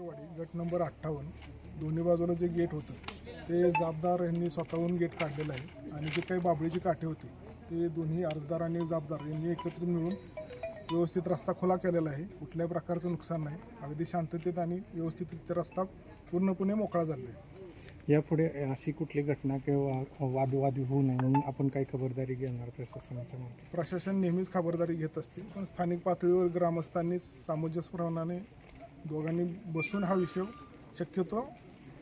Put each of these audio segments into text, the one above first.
Number अठ्ठावन्न दोन्ही बाजूला जे गेट होतं ते जाबदार यांनी स्वतःहून गेट काढलेलं आहे. आणि जे काही बाबळीची काठे होती ते दोन्ही अर्जदार आणि जाबदार यांनी एकत्रित मिळून व्यवस्थित रस्ता खुला केलेला आहे. कुठल्याही प्रकारचं नुकसान नाही. अगदी शांततेत आणि व्यवस्थितरित्या रस्ता पूर्णपणे मोकळा झाला आहे. यापुढे अशी कुठली घटना किंवा वादवादी होऊ नये म्हणून आपण काही खबरदारी घेणार प्रशासनाच्या प्रशासन नेहमीच खबरदारी घेत असते पण स्थानिक पातळीवर ग्रामस्थांनीच सामंजस्यप्रमाणे दोघांनी बसून हा विषय शक्यतो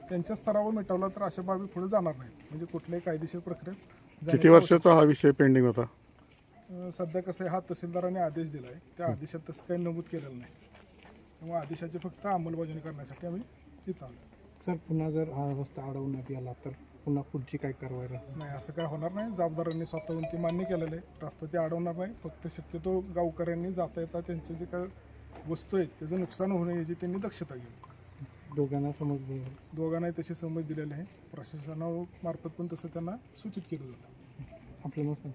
त्यांच्या स्तरावर मिटवला तर अशा बाबी पुढे जाणार नाहीत. म्हणजे कुठल्याही कायदेशीर प्रक्रियेत किती वर्षाचा हा विषय पेंडिंग होता? सध्या कसं आहे हा तहसीलदाराने आदेश दिला आहे त्या आदेशात तसं काही नमूद केलेलं नाही. त्यामुळे आदेशाची फक्त अंमलबजावणी करण्यासाठी आम्ही तिथं आलो. सर पुन्हा जर हा रस्ता अडवण्यात आला तर पुन्हा पुढची काय कारवाई राहणार नाही असं काय होणार नाही. जबाबदारांनी स्वतःहून ते मान्य केलेलं आहे. रस्ता ते अडवणार नाही. फक्त शक्यतो गावकऱ्यांनी जाता येता त्यांचे जे काय वस्तू आहेत त्याचं नुकसान होऊ नये याची त्यांनी दक्षता घ्यावी दोघांना समज दोघांनाही तसे समज दिलेले आहे प्रशासनामार्फत पण तसं त्यांना सूचित केलं जातं. आपलं नाव सांग.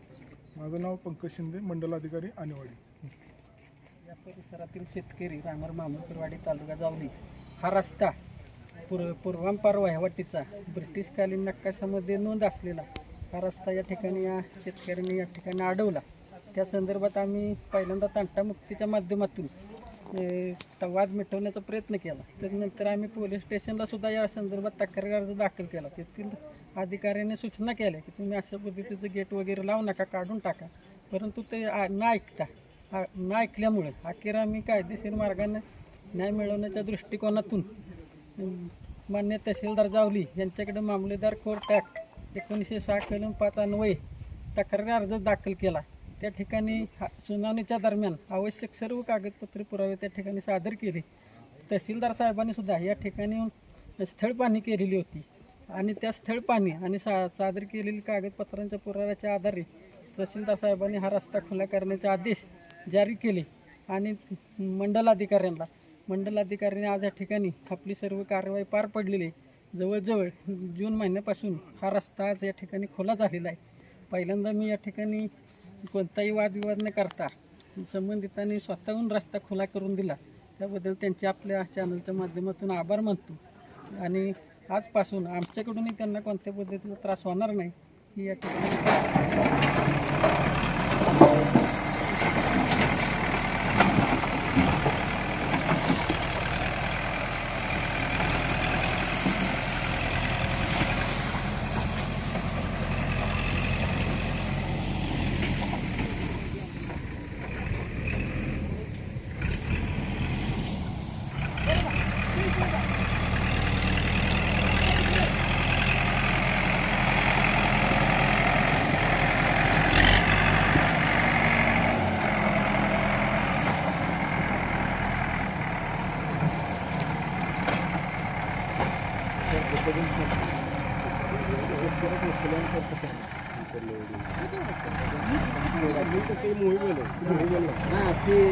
माझं नाव पंकज शिंदे मंडल अधिकारी आणेवाडी. या परिसरातील शेतकरी रामर मामुकरवाडी तालुका जावली. हा रस्ता पूर्व पूर्वांपार वहिवाटीचा ब्रिटिशकालीन नकाशामध्ये नोंद असलेला हा रस्ता या ठिकाणी या शेतकऱ्यांनी या ठिकाणी अडवला त्या संदर्भात आम्ही पहिल्यांदा तंटामुक्तीच्या माध्यमातून ए, त- वाद मिटवण्याचा प्रयत्न केला. त्यानंतर आम्ही पोलीस स्टेशनला सुद्धा या संदर्भात तक्रार अर्ज दाखल केला. तेथील अधिकाऱ्यांनी सूचना केल्या की तुम्ही अशा पद्धतीचं गेट वगैरे लावू नका काढून टाका. परंतु ते न ऐकता न ऐकल्यामुळे अखेर आम्ही कायदेशीर मार्गाने न्याय मिळवण्याच्या दृष्टिकोनातून मान्य तहसीलदार जावली यांच्याकडे मामलेदार कोर्ट ॲक्ट एकोणीसशे सहा कलम पाच अन्वये तक्रार अर्ज दाखल केला. त्या ठिकाणी हा- सुनावणीच्या दरम्यान आवश्यक सर्व कागदपत्रे पुरावे त्या ठिकाणी सादर केले. तहसीलदार साहेबांनी सुद्धा या ठिकाणी येऊन स्थळ पाहणी केलेली होती. आणि त्या स्थळ पाहणी आणि सा सादर केलेली कागदपत्रांच्या पुराव्याच्या आधारे तहसीलदार साहेबांनी हा रस्ता खुला करण्याचे आदेश जारी केले. आणि मंडल अधिकाऱ्यांना मंडल आज या ठिकाणी आपली सर्व कारवाई पार पडलेली आहे. जवळजवळ जून महिन्यापासून हा रस्ता आज या ठिकाणी खुला झालेला आहे. पहिल्यांदा मी या ठिकाणी कोणताही वादविवाद न करता संबंधितांनी स्वतःहून रस्ता खुला करून दिला. त्याबद्दल त्यांचे आपल्या चॅनलच्या माध्यमातून आभार मानतो. आणि आजपासून आमच्याकडूनही त्यांना कोणत्या पद्धतीचा त्रास होणार नाही ही या ठिकाणी ते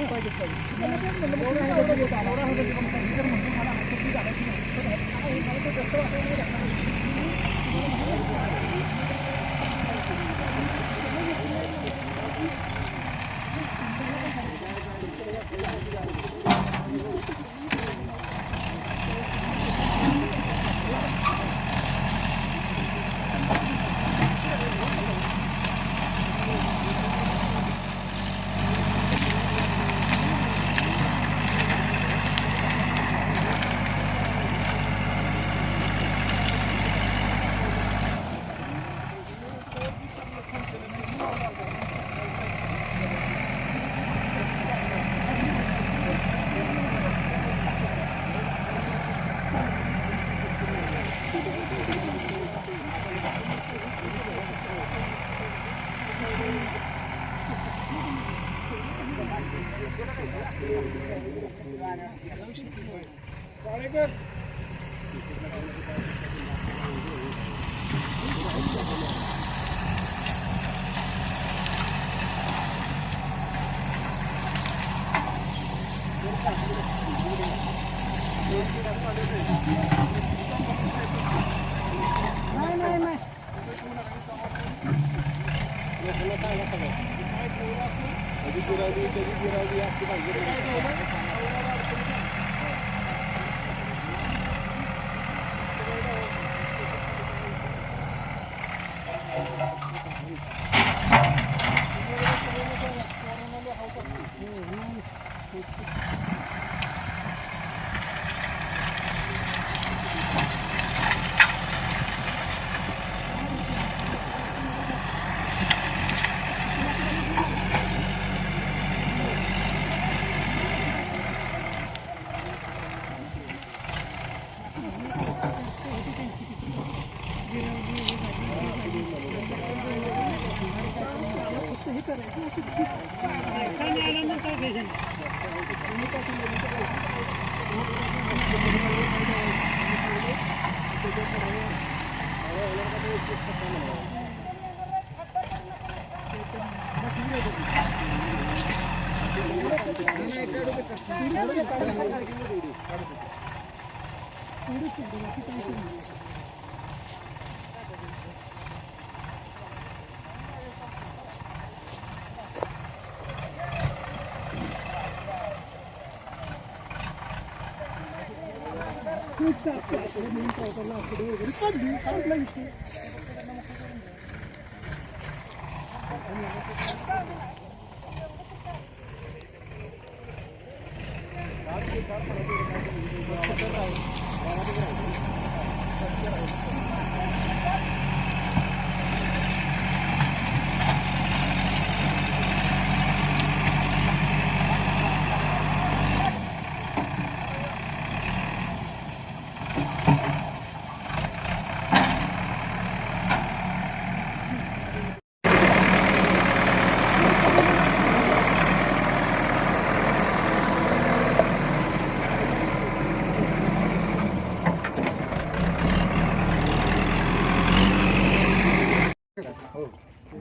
मला Ligger över, ligger över, ligger över. చూడు చూడు पुढे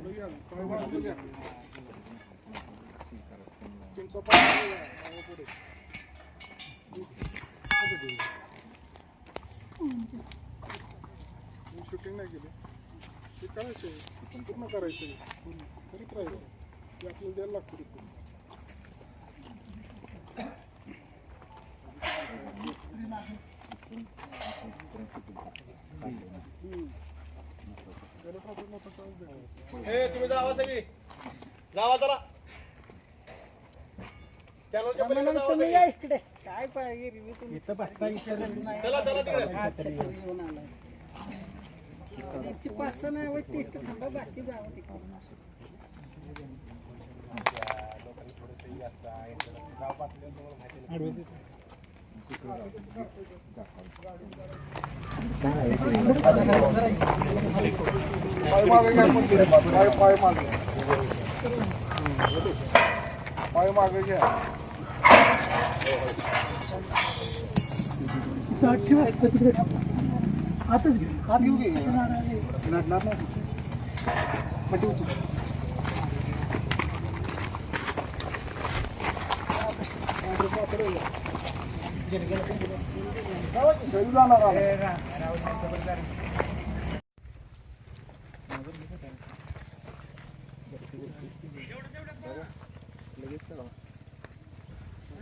घ्या, पाय मागं घ्या. तुमचा पाय मागं घ्या, मागं पुढे. मी शूटिंग नाही केली ते करायचं आहे पूर्ण करायचं आहे पूर्ण करीत राहायचं ते आपल्याला द्यायला लागतं रिपोर्ट त्याला तुम्ही जावा सगळी. जावा जरा. कॅनलच्या पलीकडे जावा तुम्ही. या इकडे. काय पाहिजे रिव्ह्यू तुम्ही? चला चला तिकडे अच्छा घेऊन आलाय. त्यांची पाच सहा नाही होत ती इथं थांबा बाकी जावं तिकडे पाय मागे घ्या. पण पुढे. पाय पाय लगेच